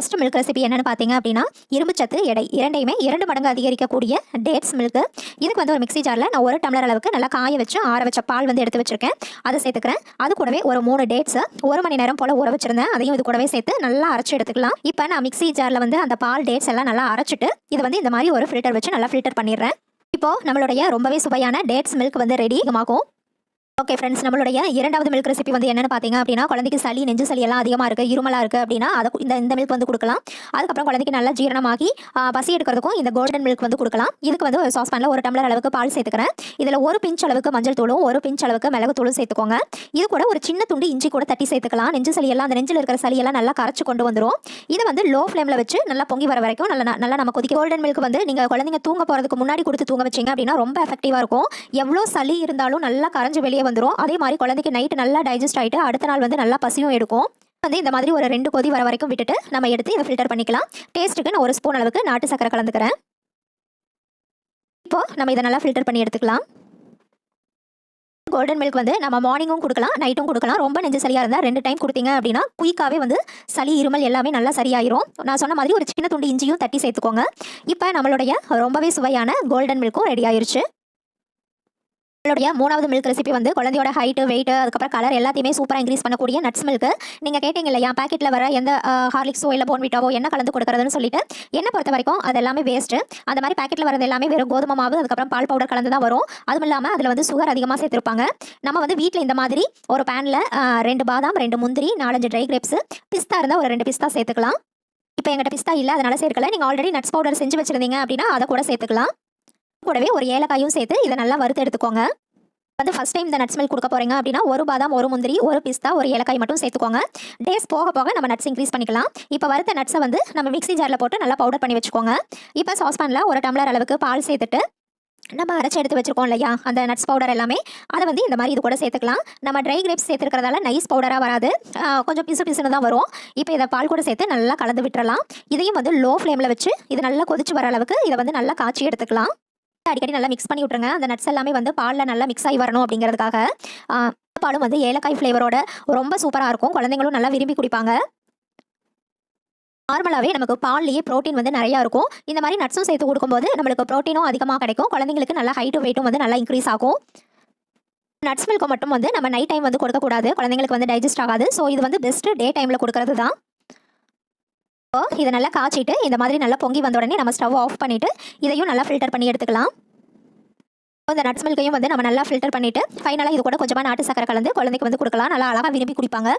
First milk recipe என்னன்னு பார்த்தீங்க அப்படின்னா இரும்புச்சத்து எடை இரண்டையுமே இரண்டு மடங்கு அதிகரிக்கக்கூடிய டேட்ஸ் மில்க்கு இதுக்கு வந்து ஒரு மிக்ஸி ஜாரில் நான் ஒரு டம்ளர் அளவுக்கு நல்லா காய வச்சு ஆற வச்ச பால் வந்து எடுத்து வச்சிருக்கேன். அதை சேர்த்துக்கிறேன். அது கூடவே ஒரு மூணு டேட்ஸு ஒரு மணி நேரம் போல் ஊற வச்சிருந்தேன். அதையும் இது கூடவே சேர்த்து நல்லா அரைச்சி எடுத்துக்கலாம். இப்போ நான் மிக்ஸி ஜாரில் வந்து அந்த பால் டேட்ஸ் எல்லாம் நல்லா அரைச்சிட்டு இது வந்து இந்த மாதிரி ஒரு ஃபில்டர் வச்சு நல்லா ஃபில்டர் பண்ணிடுறேன். இப்போ நம்மளுடைய ரொம்பவே சுவையான டேட்ஸ் மில்க் வந்து ரெடி ஆகும் ஓகே ஃப்ரெண்ட்ஸ் நம்மளுடைய இரண்டாவது மில்க் ரெசிபி வந்து என்னன்னு பார்த்தீங்க அப்படின்னா குழந்தைக்கு சளி நெஞ்சு சளி எல்லாம் அதிகமாக இருக்குது இருமலாக இருக்குது அப்படின்னா அதை இந்த இந்த மில்க் வந்து கொடுக்கலாம். அதுக்கப்புறம் குழந்தைக்கு நல்லா ஜீரணமாகி பசி எடுக்கிறதுக்கும் இந்த கோல்டன் மில்க் வந்து கொடுக்கலாம். இதுக்கு வந்து ஒரு சாஸ்பேனில் ஒரு டம்ளர் அளவுக்கு பால் சேர்த்துக்கிறேன். இதில் ஒரு பிஞ்ச் அளவுக்கு மஞ்சள் தூளும் ஒரு பிஞ்ச் அளவுக்கு மிளகு தூளும் சேர்த்துக்கோங்க. இது கூட ஒரு சின்ன துண்டு இஞ்சி கூட தட்டி சேர்த்துக்கலாம். நெஞ்சு சளி எல்லாம் அந்த நெஞ்சில் இருக்கிற சளி எல்லாம் நல்லா கரைச்சு கொண்டு வந்துடும் இதை வந்து லோ ஃப்ளேமில் வச்சு நல்லா பொங்கி வர வரைக்கும் நல்லா நல்லா நம்ம கொதிக்க கோல்டன் மில்க் வந்து நீங்கள் குழந்தைங்க தூங்க போகிறதுக்கு முன்னாடி கொடுத்து தூங்க வச்சீங்க அப்படின்னா ரொம்ப எஃபெக்டிவாக இருக்கும். எவ்வளோ சளி இருந்தாலும் நல்லா கரைஞ்சு வெளியே வந்துடும் அதே மாதிரி குழந்தைக்கு நைட்டு நல்லா டைஜஸ்ட் ஆகிட்டு அடுத்த நாள் வந்து நல்லா பசியும் எடுக்கும். வந்து இந்த மாதிரி ஒரு ரெண்டு கொதி வர வரைக்கும் விட்டுட்டு நம்ம எடுத்து இதை ஃபில்டர் பண்ணிக்கலாம். டேஸ்ட்டுக்கு நான் ஒரு ஸ்பூன் அளவுக்கு நாட்டு சக்கரை கலந்துக்கிறேன். இப்போது நம்ம இதை நல்லா ஃபில்டர் பண்ணி எடுத்துக்கலாம். கோல்டன் மில்க் வந்து நம்ம மார்னிங்கும் கொடுக்கலாம் நைட்டும் கொடுக்கலாம். ரொம்ப நெஞ்சு சளியாக இருந்தால் ரெண்டு டைம் கொடுத்தீங்க அப்படின்னா குயிக்காகவே வந்து சளி இருமல் எல்லாமே நல்லா சரியாயிரும். நான் சொன்ன மாதிரி ஒரு சின்ன துண்டு இஞ்சியும் தட்டி சேர்த்துக்கோங்க. இப்போ நம்மளுடைய ரொம்பவே சுவையான கோல்டன் மில்க்கும் ரெடி ஆயிருச்சு. நம்மளுடைய மூணாவது மில்க் ரெசிபி வந்து குழந்தையோட ஹைட்டு வெயிட் அதுக்கப்புறம் கலர் எல்லாத்தையுமே சூப்பராக இன்க்ரீஸ் பண்ணக்கூடிய நட்ஸ் மில்க் நீங்கள் கேட்டீங்க இல்லையா பாக்கெட்டில் வர எந்த ஹார்லிக்ஸோ இல்லை போன்விட்டாவோ என்ன கலந்து கொடுக்குறதுன்னு சொல்லிட்டு என்னை பொறுத்த வரைக்கும் அது எல்லாமே வேஸ்ட்டு அந்த மாதிரி பாக்கெட்டில் வரது எல்லாமே வெறும் கோதுமை மாவு அதுக்கப்புறம் பால் பவுடர் கலந்து தான் வரும். அதுவும் இல்லாமல் அதில் வந்து சுகர் அதிகமாக சேர்த்துருப்பாங்க. நம்ம வந்து வீட்டில் இந்த மாதிரி ஒரு பேனில் ரெண்டு பாதாம் ரெண்டு முந்திரி நாலஞ்சு ட்ரை கிரேப்ஸ் பிஸ்தா இருந்தால் ஒரு ரெண்டு பிஸ்தா சேர்த்துக்கலாம். இப்போ எங்கிட்ட பிஸ்தா இல்லை அதனால் சேர்க்கல. நீங்கள் ஆல்ரெடி நட்ஸ் பவுடர் செஞ்சு வச்சுருந்தீங்க அப்படின்னா அதை கூட சேர்த்துக்கலாம். கூடவே ஒரு ஏலக்காயும் சேர்த்து இதை நல்லா வறுத்து எடுத்துக்கோங்க. வந்து ஃபஸ்ட் டைம் இந்த நட்ஸ் மில்க் கொடுக்க போகிறீங்க அப்படின்னா ஒரு பாதாம் ஒரு முந்திரி ஒரு பிஸ்தா ஒரு ஏலக்காய் மட்டும் சேர்த்துக்கோங்க. டேஸ் போக போக நம்ம நட்ஸ் இன்க்ரீஸ் பண்ணிக்கலாம். இப்போ வறுத்த நட்ஸை வந்து நம்ம மிக்ஸி ஜாரில் போட்டு நல்லா பவுடர் பண்ணி வச்சுக்கோங்க. இப்போ சாஸ்பேனில் ஒரு டம்ளர் அளவுக்கு பால் சேர்த்துட்டு நம்ம அரைச்சி எடுத்து வச்சிருக்கோம் இல்லையா? அந்த நட்ஸ் பவுடர் எல்லாமே. அதை வந்து இந்த மாதிரி இது கூட சேர்த்துக்கலாம். நம்ம ட்ரை கிரேப்ஸ் சேர்த்துருக்கிறதால நைஸ் பவுடராக வராது. கொஞ்சம் பிசு பிசுன்னு தான் வரும். இப்போ இதை பால் கூட சேர்த்து நல்லா கலந்து விட்டுறலாம். இதையும் வந்து லோ ஃப்ளேமில் வச்சு இது நல்லா கொதிச்சு வர அளவுக்கு இதை வந்து நல்லா காய்ச்சி எடுத்துக்கலாம். அடிக்கடி நல்லா மிக்ஸ் பண்ணி விட்ருங்க அந்த நட்ஸ் எல்லாமே வந்து பாலில் நல்லா மிக்ஸ் ஆகி வரணும் அப்படிங்கிறதுக்காக. பாலும் வந்து ஏலக்காய் ஃப்ளேவரோட ரொம்ப சூப்பராக இருக்கும். குழந்தைங்களும் நல்லா விரும்பி குடிப்பாங்க. நார்மலாகவே நமக்கு பால்லேயே ப்ரோட்டீன் வந்து நிறையா இருக்கும். இந்த மாதிரி நட்ஸும் சேர்த்து கொடுக்கும்போது நம்மளுக்கு ப்ரோட்டீனும் அதிகமாக கிடைக்கும். குழந்தைங்களுக்கு நல்லா ஹைட்டும் வெயிட்டும் வந்து நல்லா இன்க்ரீஸ் ஆகும். நட்ஸ் மில்க்கு மட்டும் வந்து நம்ம நைட் டைம் வந்து கொடுக்கக்கூடாது. குழந்தைங்களுக்கு வந்து டைஜஸ்ட் ஆகாது. ஸோ இது வந்து பெஸ்ட்டு டே டைமில் கொடுக்கறது தான் இதை நல்லா காய்ச்சிட்டு இந்த மாதிரி நல்லா பொங்கி வந்த உடனே நம்ம ஸ்டவ் ஆஃப் பண்ணிவிட்டு இதையும் நல்லா ஃபில்டர் பண்ணி எடுத்துக்கலாம். இந்த நட்ஸ் மில்கையும் வந்து நம்ம நல்லா ஃபில்டர் பண்ணிவிட்டு ஃபைனலாக இது கூட கொஞ்சமாக நாட்டு சக்கரை கலந்து குழந்தைக்கு வந்து கொடுக்கலாம். நல்லா அழகாக விரும்பி குடிப்பாங்க.